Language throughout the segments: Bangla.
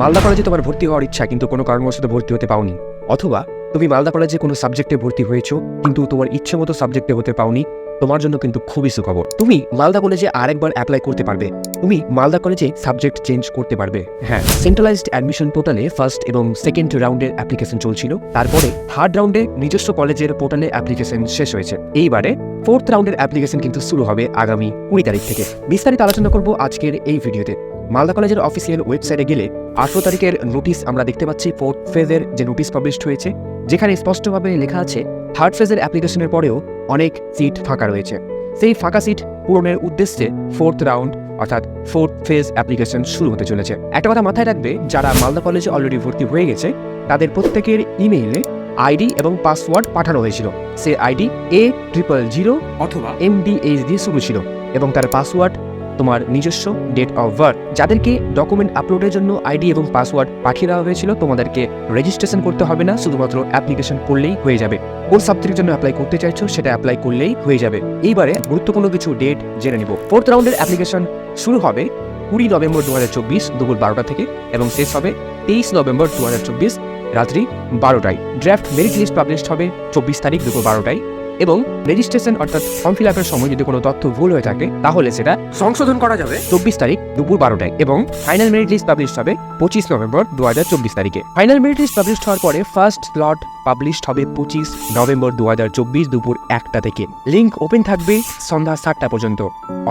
মালদা কলেজে তোমার ভর্তি হওয়ার ইচ্ছা, কিন্তু কোনো কারণবশত ভর্তি হতে পাওনি। অথবা তুমি মালদা কলেজে কোনো সাবজেক্টে ভর্তি হয়েছো, কিন্তু তোমার ইচ্ছে মতো সাবজেক্টে হতে পাওনি, তোমার জন্য কিন্তু খুবই সুখবর। তুমি মালদা কলেজে আরেকবার অ্যাপ্লাই করতে পারবে। তুমি মালদা কলেজে সাবজেক্ট চেঞ্জ করতে পারবে। হ্যাঁ সেন্ট্রালাইজড অ্যাডমিশন পোর্টালে ফার্স্ট এবং সেকেন্ড রাউন্ডের অ্যাপ্লিকেশন চলছিল। তারপরে থার্ড রাউন্ডে নিজস্ব কলেজের পোর্টালে অ্যাপ্লিকেশন শেষ হয়েছে। এইবারে ফোর্থ রাউন্ডের অ্যাপ্লিকেশন কিন্তু শুরু হবে আগামী কুড়ি তারিখ থেকে। বিস্তারিত আলোচনা করব আজকের এই ভিডিওতে মালদা কলেজের অফিসিয়াল ওয়েবসাইটে গেলে আঠেরো তারিখের নোটিশ আমরা দেখতে পাচ্ছি ফোর্থ ফেজের যে নোটিশ পাবলিশড হয়েছে যেখানে স্পষ্টভাবে লেখা আছে থার্ড ফেজের অ্যাপ্লিকেশনের পরেও অনেক সিট ফাঁকা রয়েছে। সেই ফাঁকা সিট পূরণের উদ্দেশ্যে ফোর্থ রাউন্ড অর্থাৎ ফোর্থ ফেজ অ্যাপ্লিকেশন শুরু হতে চলেছে। একটা কথা মাথায় রাখবে যারা মালদা কলেজে অলরেডি ভর্তি হয়ে গেছে তাদের প্রত্যেকের ইমেইলে আইডি এবং পাসওয়ার্ড পাঠানো হয়েছিল। সে আইডি এ ট্রিপল জিরো অথবা এমডিএইচ দিয়ে শুরু ছিল এবং তার পাসওয়ার্ড তোমার নিজস্ব ডেট অফ বার্থ যাদেরকে ডকুমেন্ট আপলোডের জন্য আইডি এবং পাসওয়ার্ড পাঠিয়ে দেওয়া হয়েছিল, তোমাদেরকে রেজিস্ট্রেশন করতে হবে না, শুধুমাত্র অ্যাপ্লিকেশন করলেই হয়ে যাবে। কোন সাবজেক্টের জন্য অ্যাপ্লাই করতে চাইছো, সেটা অ্যাপ্লাই করলেই হয়ে যাবে। এইবারে গুরুত্বপূর্ণ কিছু ডেট জেনে নিব। ফোর্থ রাউন্ডের অ্যাপ্লিকেশন শুরু হবে কুড়ি নভেম্বর দু হাজার চব্বিশ দুপুর বারোটা থেকে এবং শেষ হবে তেইশ নভেম্বর দু হাজার চব্বিশ রাত্রি বারোটায়। ড্রাফট মেরিট লিস্ট পাবলিশ হবে চব্বিশ তারিখ দুপুর বারোটায়। এবং রেজিস্ট্রেশন অর্থাৎ ফর্ম ফিল আপের সময় যদি কোনো তথ্য ভুল হয়ে থাকে তাহলে সেটা সংশোধন করা যাবে। চব্বিশ তারিখ দুপুর বারোটায় এবং ফাইনাল মেরিট লিস্ট পাবলিশ হবে পঁচিশ নভেম্বর দু হাজার চব্বিশ তারিখে। ফাইনাল মেরিট লিস্ট পাবলিশ হওয়ার পরে ফার্স্ট স্লট পাবলিশ হবে পঁচিশ নভেম্বর দু হাজার চব্বিশ দুপুর একটা থেকে। লিঙ্ক ওপেন থাকবে সন্ধ্যা সাতটা পর্যন্ত।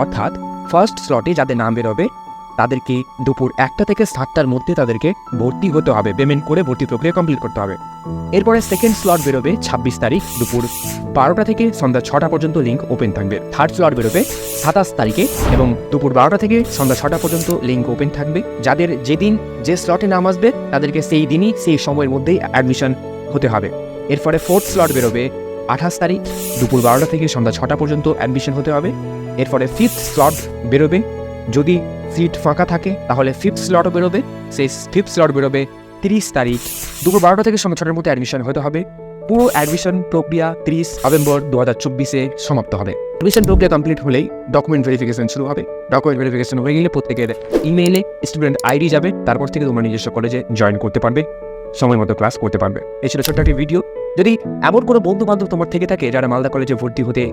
অর্থাৎ ফার্স্ট স্লটে যাদের নাম বেরোবে তাদেরকে দুপুর একটা থেকে সাতটার মধ্যে তাদেরকে ভর্তি হতে হবে। পেমেন্ট করে ভর্তি প্রক্রিয়া কমপ্লিট করতে হবে। এরপরে সেকেন্ড স্লট বেরোবে ছাব্বিশ তারিখ দুপুর বারোটা থেকে সন্ধ্যা ছটা পর্যন্ত লিঙ্ক ওপেন থাকবে। থার্ড স্লট বেরোবে সাতাশ তারিখে এবং দুপুর বারোটা থেকে সন্ধ্যা ছটা পর্যন্ত লিঙ্ক ওপেন থাকবে। যাদের যেদিন যে স্লটে নাম আসবে, তাদেরকে সেই দিনই, সেই সময়ের মধ্যেই অ্যাডমিশন হতে হবে। এরপরে ফোর্থ স্লট বেরোবে আঠাশ তারিখ দুপুর বারোটা থেকে সন্ধ্যা ছটা পর্যন্ত অ্যাডমিশন হতে হবে। এরপরে ফিফথ স্লট বেরোবে। যদি সিট ফাঁকা থাকে, তাহলে ফিফথ স্লটও বেরোবে। সেই ফিফথ স্লট বেরোবে তিরিশ তারিখ। দুপুর বারোটা থেকে সন্ধ্যা ছটার মধ্যে অ্যাডমিশন হতে হবে। পুরো অ্যাডমিশন প্রক্রিয়া তিরিশ নভেম্বর দু হাজার চব্বিশে সমাপ্ত হবে। অ্যাডমিশন প্রক্রিয়া কমপ্লিট হলেই ডকুমেন্ট ভেরিফিকেশন শুরু হবে। ডকুমেন্ট ভেরিফিকেশন হয়ে গেলে প্রত্যেকের ইমেইলে স্টুডেন্ট আইডি যাবে। তারপর থেকে তোমরা নিজস্ব কলেজে জয়েন করতে পারবে। সময় মতো ক্লাস করতে পারবে। এই ছিল ছোট্ট একটি ভিডিও যদি এমন কোনো বন্ধু বান্ধব তোমার থেকে থাকে যারা মালদা কলেজে ভর্তি হতে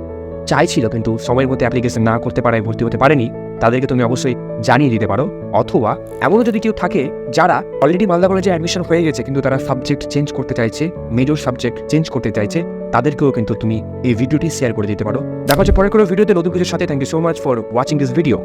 চাইছিল কিন্তু সময়ের মধ্যে অ্যাপ্লিকেশন না করতে পারায় ভর্তি হতে পারেনি, তাদেরকে তুমি অবশ্যই জানিয়ে দিতে পারো। অথবা এমনও যদি কেউ থাকে যারা অলরেডি মালদা কলেজে অ্যাডমিশন হয়ে গেছে কিন্তু তারা সাবজেক্ট চেঞ্জ করতে চাইছে মেজর সাবজেক্ট চেঞ্জ করতে চাইছে, তাদেরকেও কিন্তু তুমি এই ভিডিওটি শেয়ার করে দিতে পারো। দেখা হচ্ছে পরে কোনো ভিডিওতে নতুন কিছুর সাথে thank you so much for watching this video